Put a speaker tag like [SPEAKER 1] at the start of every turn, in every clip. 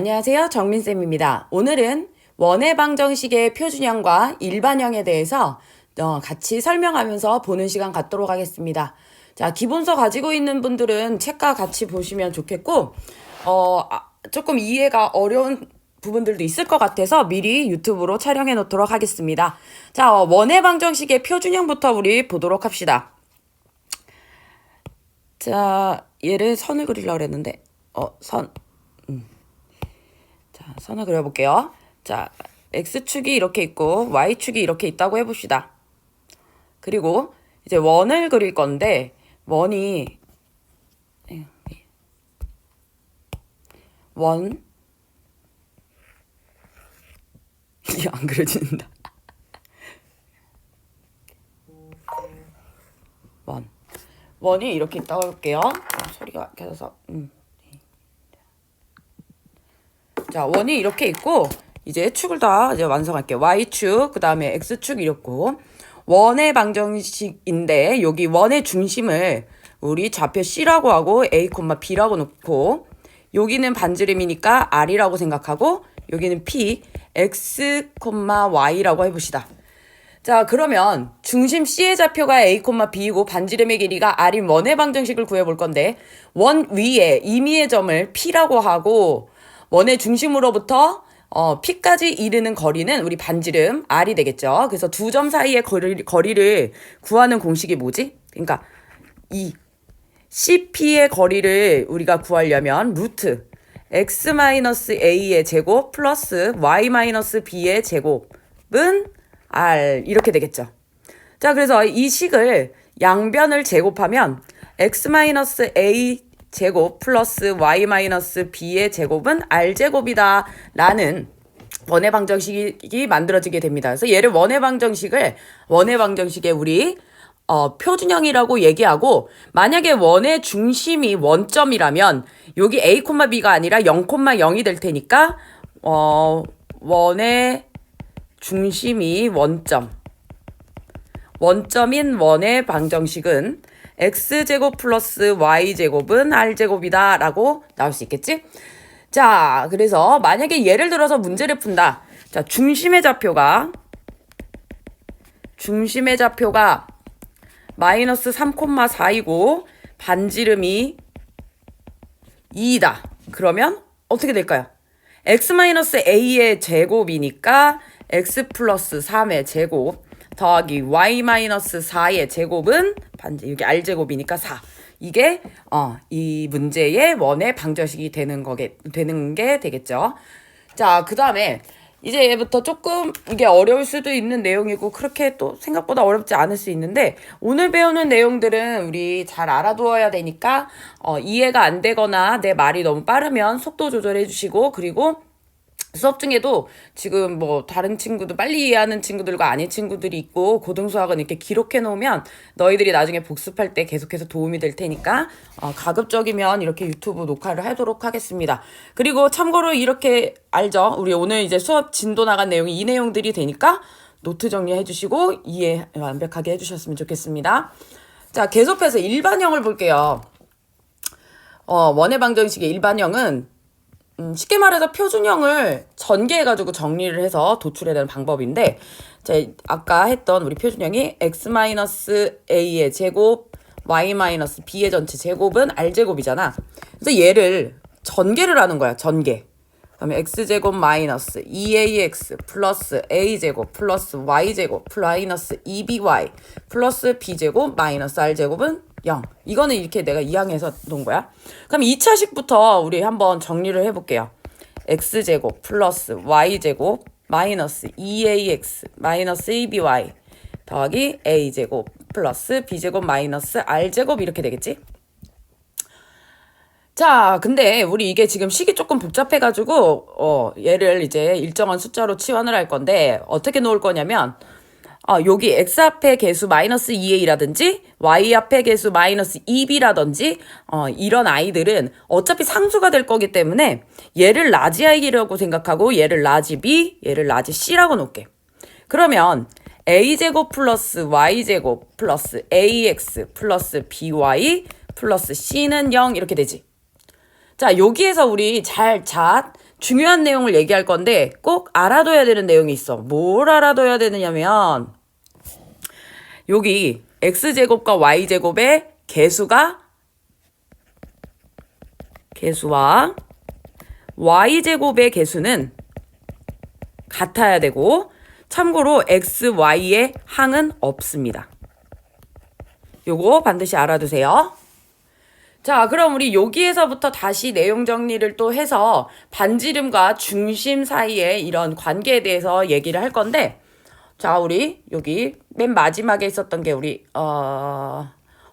[SPEAKER 1] 안녕하세요. 정민쌤입니다. 오늘은 원의 방정식의 표준형과 일반형에 대해서 어, 같이 설명하면서 보는 시간 갖도록 하겠습니다. 자, 기본서 가지고 있는 분들은 책과 같이 보시면 좋겠고, 어, 아, 조금 이해가 어려운 부분들도 있을 것 같아서 미리 유튜브로 촬영해 놓도록 하겠습니다. 자, 어, 원의 방정식의 표준형부터 우리 보도록 합시다. 자, 얘를 선을 그리려고 그랬는데, 어, 선. 자, 선을 그려볼게요. 자, X축이 이렇게 있고, Y축이 이렇게 있다고 해봅시다. 그리고 이제 원을 그릴 건데, 원이, 원, 이게 안 그려진다. 원. 원이 이렇게 있다고 해볼게요. 어, 소리가 켜져서, 음. 자, 원이 이렇게 있고, 이제 축을 다 이제 완성할게요. Y축, 그 다음에 X축 이렇고, 원의 방정식인데, 여기 원의 중심을 우리 좌표 C라고 하고, A, B라고 놓고, 여기는 반지름이니까 R이라고 생각하고, 여기는 P, X, Y라고 해봅시다. 자, 그러면 중심 C의 좌표가 A, B이고 반지름의 길이가 R인 원의 방정식을 구해볼 건데, 원 위에 임의의 점을 P라고 하고, 원의 중심으로부터 어, P까지 이르는 거리는 우리 반지름 R이 되겠죠. 그래서 두 점 사이의 거리, 거리를 구하는 공식이 뭐지? 그러니까 이 CP의 거리를 우리가 구하려면 루트 x-a의 제곱 플러스 y-b의 제곱은 r 이렇게 되겠죠. 자, 그래서 이 식을 양변을 제곱하면 x-a 제곱 플러스 y 마이너스 b의 제곱은 r 제곱이다 라는 원의 방정식이 만들어지게 됩니다. 그래서 얘를 원의 방정식을 원의 방정식에 우리 어, 표준형이라고 얘기하고 만약에 원의 중심이 원점이라면 여기 a, b가 아니라 0, 0이 될 테니까 어, 원의 중심이 원점 원점인 원의 방정식은 x제곱 플러스 y제곱은 r제곱이다 라고 나올 수 있겠지? 자, 그래서 만약에 예를 들어서 문제를 푼다. 자, 중심의 좌표가 중심의 좌표가 마이너스 3,4이고 반지름이 2이다. 그러면 어떻게 될까요? x-a의 제곱이니까 x 플러스 3의 제곱 더하기 y-4의 제곱은 반지 여기 r제곱이니까 4. 이게 어, 이 문제의 원의 방정식이 되는 거게 되는 게 되겠죠. 자, 그다음에 이제 얘부터 조금 이게 어려울 수도 있는 내용이고 그렇게 또 생각보다 어렵지 않을 수 있는데 오늘 배우는 내용들은 우리 잘 알아두어야 되니까 어, 이해가 안 되거나 내 말이 너무 빠르면 속도 조절해 주시고 그리고 수업 중에도 지금 뭐 다른 친구들 빨리 이해하는 친구들과 아닌 친구들이 있고 고등수학은 이렇게 기록해 놓으면 너희들이 나중에 복습할 때 계속해서 도움이 될 테니까 어, 가급적이면 이렇게 유튜브 녹화를 하도록 하겠습니다. 그리고 참고로 이렇게 알죠? 우리 오늘 이제 수업 진도 나간 내용이 이 내용들이 되니까 노트 정리해 주시고 이해 완벽하게 해 주셨으면 좋겠습니다. 자, 계속해서 일반형을 볼게요. 어, 원의 방정식의 일반형은 음, 쉽게 말해서 표준형을 전개해가지고 정리를 해서 도출해야 되는 방법인데, 제 아까 했던 우리 표준형이 x-a의 제곱, y-b의 전체 제곱은 r제곱이잖아. 그래서 얘를 전개를 하는 거야, 전개. 그다음에 x제곱 마이너스 2ax 플러스 a제곱 플러스 y제곱 플러스 2by 플러스 b제곱 마이너스 r제곱은 0. 이거는 이렇게 내가 이항해서 놓은 거야. 그럼 2차식부터 우리 한번 정리를 해볼게요. x제곱 플러스 y제곱 마이너스 2ax 마이너스 2by 더하기 a제곱 플러스 b제곱 마이너스 r제곱 이렇게 되겠지? 자, 근데 우리 이게 지금 식이 조금 복잡해가지고, 어, 얘를 이제 일정한 숫자로 치환을 할 건데, 어떻게 놓을 거냐면, 어, 여기 x 앞에 개수 마이너스 2a라든지, y 앞에 개수 마이너스 2b라든지, 어, 이런 아이들은 어차피 상수가 될 거기 때문에, 얘를 라지 i라고 생각하고, 얘를 라지 b, 얘를 라지 c라고 놓을게. 그러면, a제곱 플러스 y제곱 플러스 ax 플러스 by 플러스 c는 0 이렇게 되지. 자, 여기에서 우리 잘, 자, 중요한 내용을 얘기할 건데 꼭 알아둬야 되는 내용이 있어. 뭘 알아둬야 되느냐면 여기 x제곱과 y제곱의 개수가 개수와 y제곱의 개수는 같아야 되고 참고로 x, y의 항은 없습니다. 요거 반드시 알아두세요. 자, 그럼 우리 여기에서부터 다시 내용 정리를 또 해서 반지름과 중심 사이의 이런 관계에 대해서 얘기를 할 건데, 자, 우리 여기 맨 마지막에 있었던 게 우리, 어,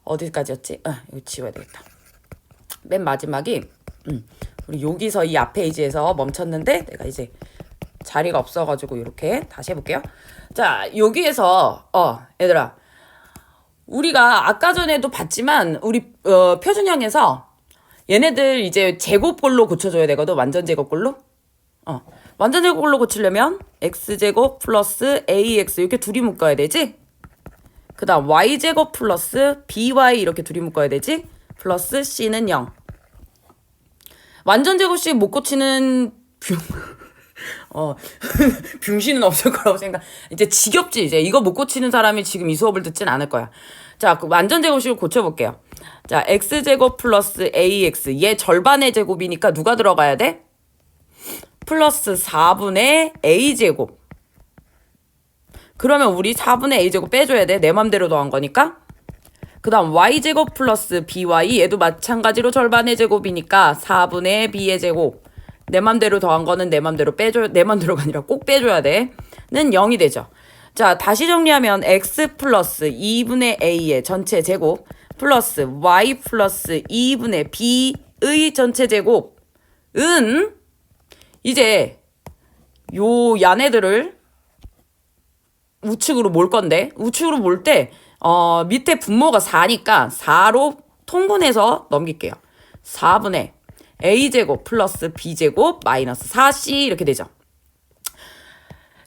[SPEAKER 1] 어디까지였지? 아, 이거 지워야 되겠다. 맨 마지막이, 음, 우리 여기서 이 앞 페이지에서 멈췄는데, 내가 이제 자리가 없어가지고 이렇게 다시 해볼게요. 자, 여기에서, 어, 얘들아. 우리가 아까 전에도 봤지만 우리 어, 표준형에서 얘네들 이제 제곱꼴로 고쳐줘야 되거든 완전 제곱꼴로 어 완전 제곱꼴로 고치려면 x제곱 플러스 ax 이렇게 둘이 묶어야 되지 그 다음 y제곱 플러스 by 이렇게 둘이 묶어야 되지 플러스 c는 0 완전 제곱식 못 고치는 뷰 어, 병신은 없을 거라고 생각. 이제 지겹지, 이제. 이거 못 고치는 사람이 지금 이 수업을 듣진 않을 거야. 자, 그 완전 제곱식을 고쳐볼게요. 자, x제곱 플러스 ax. 얘 절반의 제곱이니까 누가 들어가야 돼? 플러스 4분의 a제곱. 그러면 우리 4분의 a제곱 빼줘야 돼. 내 맘대로 더한 거니까. 그 다음 y제곱 플러스 by. 얘도 마찬가지로 절반의 제곱이니까 4분의 b의 제곱. 내 맘대로 더한 거는 내 맘대로 빼줘, 내 맘대로가 아니라 꼭 빼줘야 돼. 는 0이 되죠. 자, 다시 정리하면 x 플러스 2분의 a의 전체 제곱 플러스 y 플러스 2분의 b의 전체 제곱은 이제 요 야네들을 우측으로 몰 건데 우측으로 몰 때 어, 밑에 분모가 4니까 4로 통분해서 넘길게요. 4분의 a제곱 플러스 b제곱 마이너스 4c 이렇게 되죠.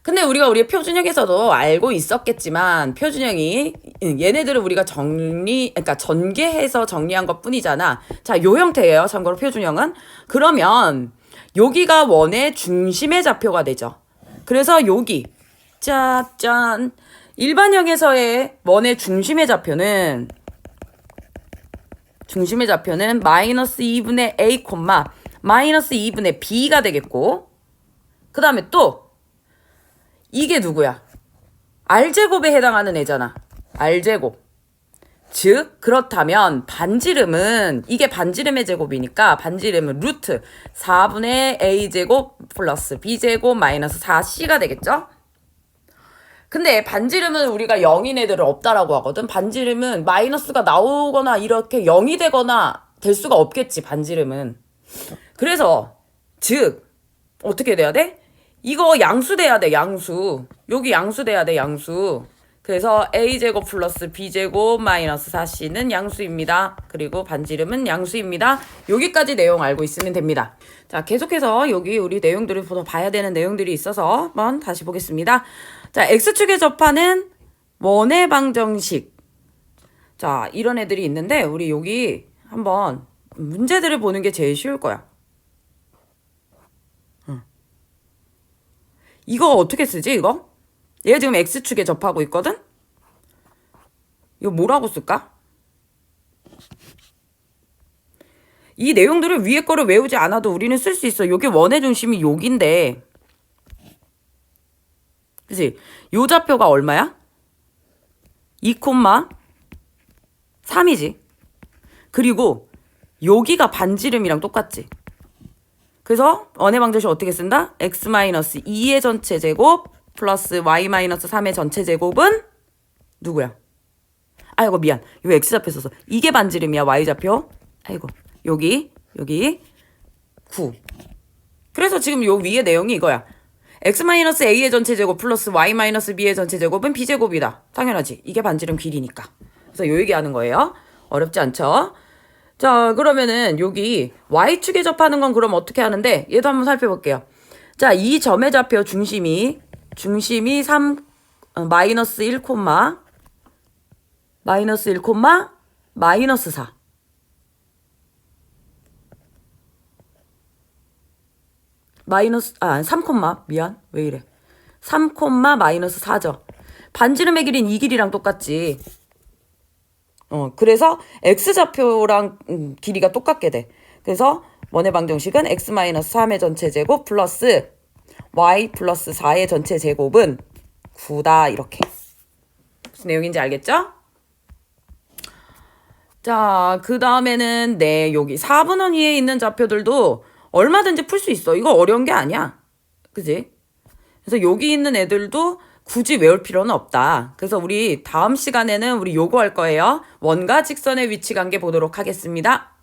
[SPEAKER 1] 근데 우리가 우리의 표준형에서도 알고 있었겠지만 표준형이 얘네들을 우리가 정리 그러니까 전개해서 정리한 것 뿐이잖아. 자, 요 형태예요. 참고로 표준형은 그러면 여기가 원의 중심의 좌표가 되죠. 그래서 여기 짜짠 일반형에서의 원의 중심의 좌표는 중심의 좌표는 마이너스 2분의 a, 마이너스 2분의 b가 되겠고 그 다음에 또 이게 누구야? r제곱에 해당하는 애잖아. r제곱. 즉 그렇다면 반지름은 이게 반지름의 제곱이니까 반지름은 루트 4분의 a제곱 플러스 b제곱 마이너스 4c가 되겠죠? 근데 반지름은 우리가 0인 애들은 없다라고 하거든. 반지름은 마이너스가 나오거나 이렇게 0이 되거나 될 수가 없겠지, 반지름은. 그래서, 즉, 어떻게 돼야 돼? 이거 양수 돼야 돼, 양수. 여기 양수 돼야 돼, 양수. 그래서 a제곱 플러스 b제곱 마이너스 4c는 양수입니다. 그리고 반지름은 양수입니다. 여기까지 내용 알고 있으면 됩니다. 자, 계속해서 여기 우리 내용들을 더 봐야 되는 내용들이 있어서 한번 다시 보겠습니다. 자, X축에 접하는 원의 방정식. 자, 이런 애들이 있는데, 우리 여기 한번 문제들을 보는 게 제일 쉬울 거야. 이거 어떻게 쓰지, 이거? 얘가 지금 X축에 접하고 있거든? 이거 뭐라고 쓸까? 이 내용들을 위에 거를 외우지 않아도 우리는 쓸 수 있어. 여기 원의 중심이 여기인데, 그지? 요 좌표가 얼마야? 2,3이지. 그리고 여기가 반지름이랑 똑같지. 그래서 원의 방정식 어떻게 쓴다? x-2의 전체 제곱 플러스 y-3의 전체 제곱은 누구야? 아이고 미안. 요 x좌표 써서 이게 반지름이야 y좌표. 아이고 여기 여기 9. 그래서 지금 요 위에 내용이 이거야. x-a의 전체 제곱 플러스 y-b의 전체 제곱은 b제곱이다. 당연하지. 이게 반지름 길이니까. 그래서 요 얘기하는 거예요. 어렵지 않죠? 자, 그러면은 여기 y축에 접하는 건 그럼 어떻게 하는데 얘도 한번 살펴볼게요. 자, 이 점의 좌표 중심이 중심이 3 어, 마이너스 1 콤마 마이너스 1 콤마 마이너스 4. 마이너스 아 3 콤마. 미안. 왜 이래. 3 콤마 마이너스 4죠. 반지름의 길이는 이 길이랑 똑같지. 어 그래서 x 좌표랑 음, 길이가 똑같게 돼. 그래서 원의 방정식은 x 마이너스 3의 전체 제곱 플러스 y 플러스 4의 전체 제곱은 9다 이렇게 무슨 내용인지 알겠죠? 자, 그 다음에는 네, 여기 4분원 위에 있는 좌표들도 얼마든지 풀 수 있어. 이거 어려운 게 아니야. 그지? 그래서 여기 있는 애들도 굳이 외울 필요는 없다. 그래서 우리 다음 시간에는 우리 요거 할 거예요. 원과 직선의 위치 관계 보도록 하겠습니다.